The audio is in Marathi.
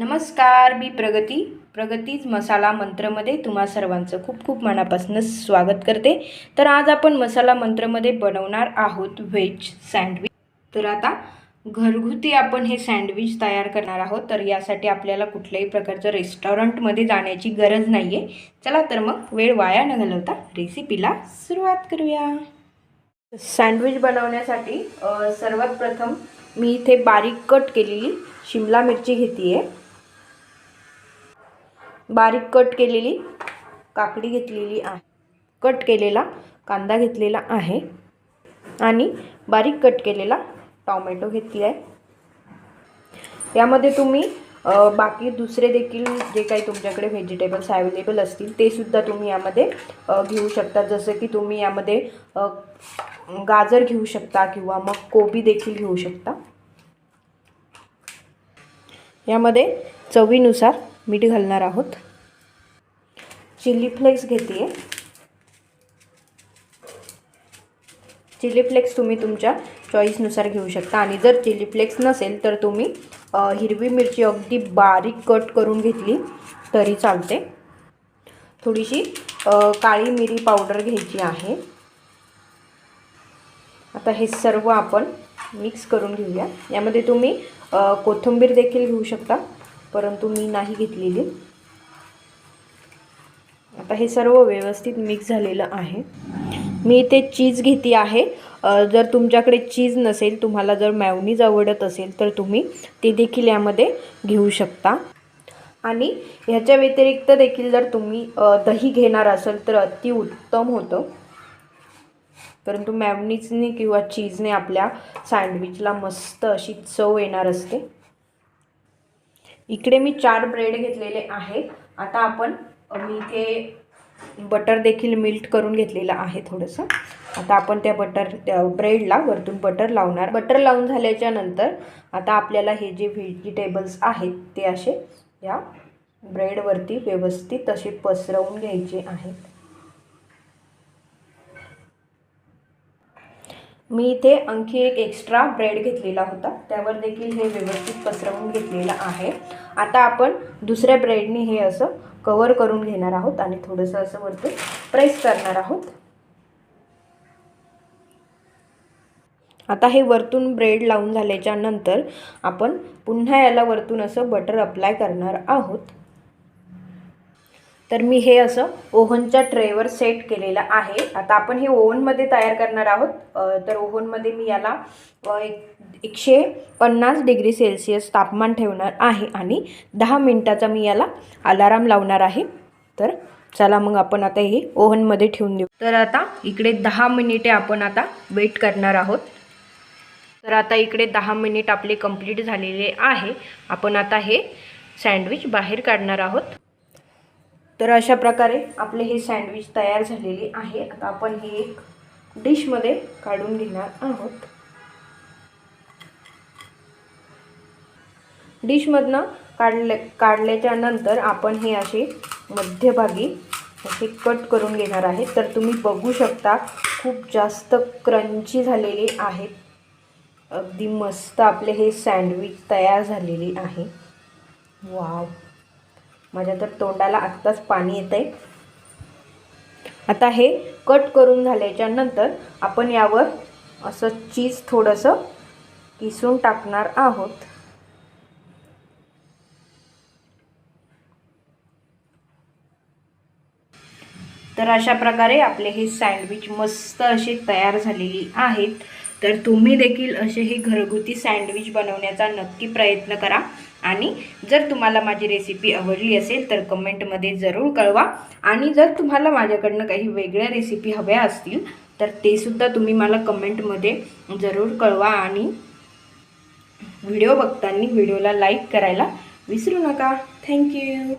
नमस्कार मी प्रगती. प्रगतीच मसाला मंत्रमध्ये तुम्हा सर्वांचं खूप खूप मनापासून स्वागत करते. तर आज आपण मसाला मंत्रमध्ये बनवणार आहोत व्हेज सँडविच. तर आता घरगुती आपण हे सँडविच तयार करणार आहोत. तर यासाठी आपल्याला कुठल्याही प्रकारचं रेस्टॉरंटमध्ये जाण्याची गरज नाही आहे चला तर मग वेळ वाया न घालवता रेसिपीला सुरुवात करूया. सँडविच बनवण्यासाठी सर्वात प्रथम मी इथे बारीक कट केलेली शिमला मिरची घेते आहे बारीक कट केलेली काकडी घेतलेली आहे. कट केलेला कांदा घेतलेला आहे. आणि बारीक कट केलेला टॉमॅटो घेतली आहे. यामध्ये तुम्ही बाकी दुसरे देखील जे काही तुमच्याकडे व्हेजिटेबल्स अवेलेबल असतील ते सुद्धा तुम्ही यामध्ये घेऊ शकता. जसं की तुम्ही यामध्ये गाजर घेऊ शकता किंवा मग कोबी देखील घेऊ शकता. यामध्ये चवीनुसार मीठ घालणार आहोत. चिली फ्लेक्स घेते आहे चिली फ्लेक्स तुम्ही तुमच्या चॉईसनुसार घेऊ शकता. आणि जर चिली फ्लेक्स नसेल तर तुम्ही हिरवी मिरची अगदी बारीक कट करून घेतली तरी चालते. थोडीशी काळी मिरी पावडर घ्यायची आहे. आता हे सर्व आपण मिक्स करून घेऊया. यामध्ये तुम्ही कोथिंबीर देखील घेऊ शकता. परंतु मी नाही घेतलेली. आता हे सर्व व्यवस्थित मिक्स झालेलं आहे. मी इथे चीज घेते आहे. जर तुमच्याकडे चीज नसेल तुम्हाला जर मॅवनीज आवडत असेल तर तुम्ही ते देखील यामध्ये घेऊ शकता. आणि ह्याच्या व्यतिरिक्त देखील जर तुम्ही दही घेणार असाल तर अतिउत्तम होतं. परंतु मॅवनीजने किंवा चीजने आपल्या सँडविचला मस्त अशी चव येणार असते. इकडे मी चार ब्रेड घेतलेले आहे आता आपण मी इथे बटर देखील मिल्ट करून घेतलेलं आहे थोडंसं. आता आपण त्या बटर त्या ब्रेडला वरतून बटर लावणार. बटर लावून झाल्याच्यानंतर आता आपल्याला हे जे व्हेजिटेबल्स आहेत ते असे या ब्रेडवरती व्यवस्थित असे पसरवून घ्यायचे आहेत. मी इथे आणखी एक एक्स्ट्रा ब्रेड घेतलेला होता. त्यावर देखील हे व्यवस्थित पसरवून घेतलेलं आहे. आता आपण दुसऱ्या ब्रेडने हे असं कवर करून घेणार आहोत आणि थोडंसं असं वरतून प्रेस करणार आहोत. आता हे वरतून ब्रेड लावून झाल्याच्यानंतर आपण पुन्हा याला वरतून असं बटर अप्लाय करणार आहोत. तर मी हे असं ओव्हनच्या ट्रेवर सेट केलेलं आहे. आता आपण हे ओव्हनमध्ये तयार करणार आहोत. तर ओव्हनमध्ये मी याला एक एकशे पन्नास डिग्री सेल्सिअस तापमान ठेवणार आहे आणि दहा मिनटाचा मी याला अलाराम लावणार आहे. तर चला मग आपण आता हे ओव्हनमध्ये ठेवून देऊ. तर आता इकडे दहा मिनिटे आपण आता वेट करणार आहोत. तर आता इकडे दहा मिनिट आपले कंप्लीट झालेले आहे. आपण आता हे सँडविच बाहेर काढणार आहोत. तर अशा प्रकारे आपले हे सँडविच तयार झालेले आहे. आता आपण हे एक डिशमध्ये काढून घेणार आहोत. डिशमधनं काढले काढल्याच्या नंतर आपण हे असे मध्यभागी असे कट करून घेणार आहे. तर तुम्ही बघू शकता खूप जास्त क्रंची झालेले आहेत अगदी मस्त आपले हे सँडविच तयार झालेले आहे. वाव! माझ्या तर तोंडाला आत्ताच पाणी येतं आहे आता हे कट करून झाल्याच्यानंतर आपण यावर असं चीज थोडंसं किसून टाकणार आहोत. तर अशा प्रकारे आपले हे सँडविच मस्त असे तयार झालेली आहेत. तर तुम्ही देखील असे हे घरगुती सँडविच बनवण्याचा नक्की प्रयत्न करा. आणि जर तुम्हाला माझी रेसिपी आवडली असेल तर कमेंटमध्ये जरूर कळवा. आणि जर तुम्हाला माझ्याकडनं काही वेगळ्या रेसिपी हव्या असतील तर ते सुद्धा तुम्ही मला कमेंटमध्ये जरूर कळवा आणि व्हिडिओ बघताना व्हिडिओला लाईक करायला विसरू नका. थँक्यू